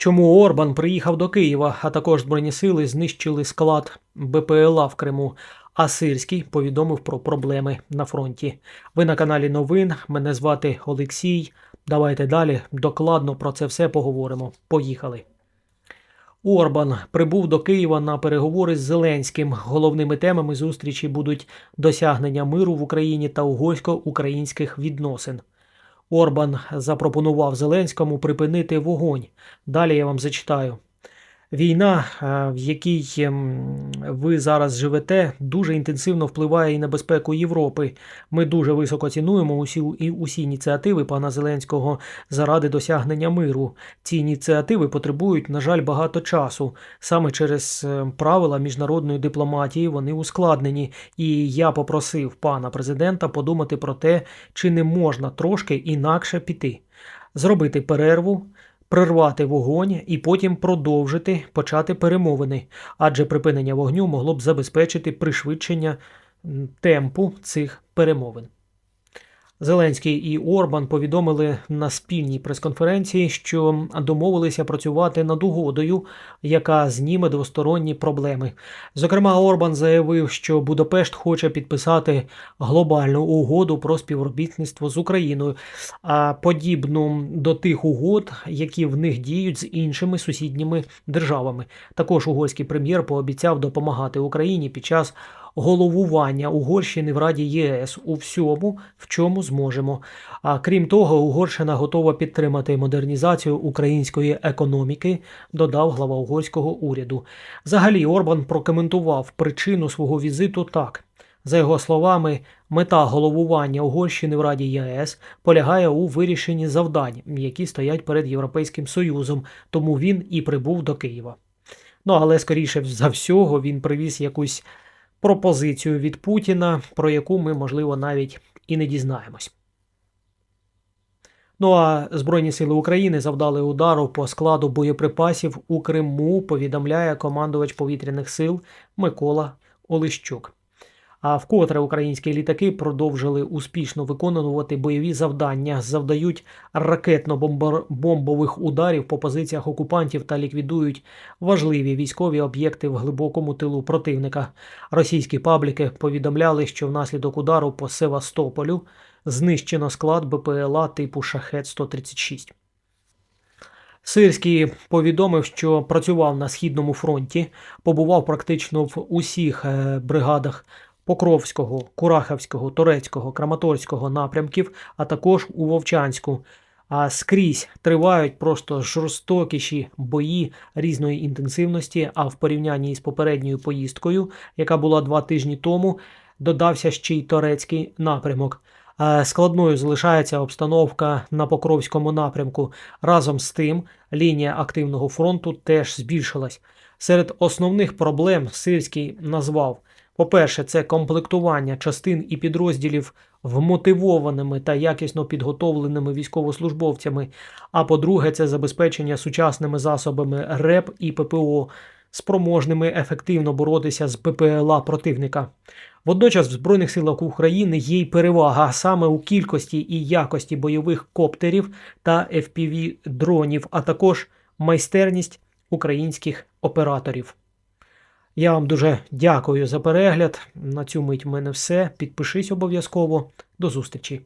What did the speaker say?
Чому Орбан приїхав до Києва, а також Збройні сили знищили склад БПЛА в Криму. А Сирський повідомив про проблеми на фронті. Ви на каналі Новин. Мене звати Олексій. Давайте далі докладно про це все поговоримо. Поїхали. Орбан прибув до Києва на переговори з Зеленським. Головними темами зустрічі будуть досягнення миру в Україні та угорсько-українських відносин. Орбан запропонував Зеленському припинити вогонь. Далі я вам зачитаю. Війна, е, в якій ем, ви зараз живете, дуже інтенсивно впливає і на безпеку Європи. Ми дуже високо цінуємо усі і усі ініціативи пана Зеленського заради досягнення миру. Ці ініціативи потребують, на жаль, багато часу. Саме через е, правила міжнародної дипломатії вони ускладнені. І я попросив пана президента подумати про те, чи не можна трошки інакше піти, зробити перерву прервати вогонь і потім продовжити почати перемовини, адже припинення вогню могло б забезпечити пришвидшення темпу цих перемовин. Зеленський і Орбан повідомили на спільній прес-конференції, що домовилися працювати над угодою, яка зніме двосторонні проблеми. Зокрема, Орбан заявив, що Будапешт хоче підписати глобальну угоду про співробітництво з Україною, а подібну до тих угод, які в них діють з іншими сусідніми державами. Також угорський прем'єр пообіцяв допомагати Україні під час головування Угорщини в Раді ЄС у всьому, в чому зможемо. А крім того, Угорщина готова підтримати модернізацію української економіки, додав глава угорського уряду. Взагалі, Орбан прокоментував причину свого візиту так. За його словами, мета головування Угорщини в Раді ЄС полягає у вирішенні завдань, які стоять перед Європейським Союзом, тому він і прибув до Києва. Ну але скоріше за всього він привіз якусь пропозицію від Путіна, про яку ми, можливо, навіть і не дізнаємось. Ну а Збройні сили України завдали удару по складу боєприпасів у Криму, повідомляє командувач повітряних сил Микола Олещук. А вкотре українські літаки продовжили успішно виконувати бойові завдання, завдають ракетно-бомбових ударів по позиціях окупантів та ліквідують важливі військові об'єкти в глибокому тилу противника. Російські пабліки повідомляли, що внаслідок удару по Севастополю знищено склад БПЛА типу Шахет 136. Сирський повідомив, що працював на східному фронті, побував практично в усіх е, бригадах Покровського, Курахівського, Турецького, Краматорського напрямків, а також у Вовчанську. А скрізь тривають просто жорстокіші бої різної інтенсивності. А в порівнянні з попередньою поїздкою, яка була два тижні тому, додався ще й турецький напрямок. Складною залишається обстановка на Покровському напрямку. Разом з тим, лінія активного фронту теж збільшилась. Серед основних проблем Сирський назвав по-перше, це комплектування частин і підрозділів вмотивованими та якісно підготовленими військовослужбовцями. А по-друге, це забезпечення сучасними засобами РЕП і ППО, спроможними ефективно боротися з ППЛА противника. Водночас в Збройних силах України є й перевага саме у кількості і якості бойових коптерів та fpv дронів, а також майстерність українських операторів. Я вам дуже дякую за перегляд. На цю мить в мене все. Підпишись обов'язково. До зустрічі!